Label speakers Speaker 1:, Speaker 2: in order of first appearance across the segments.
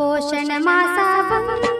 Speaker 1: पोषण मासा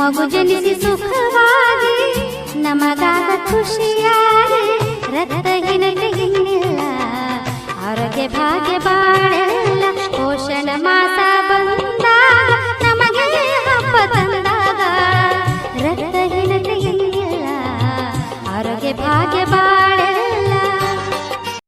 Speaker 1: ಮಗು ಜನಿಸಿ ಸುಖವಾಗಿ, ನಮಗಾದ ಖುಷಿಯಾಗಿ ರಕ್ತಹೀನತೆ ಇನ್ನಿಲ್ಲ ಆರೋಗ್ಯ ಭಾಗ್ಯ ಬಾಳೆಲ್ಲ, ಪೋಷಣ ಮಾಸ ಬಂದಾಗ ನಮಗೆ ಹಬ್ಬ ತಂದಾಗ ರಕ್ತಹೀನತೆ ಇನ್ನಿಲ್ಲ ಆರೋಗ್ಯ ಭಾಗ್ಯ ಬಾ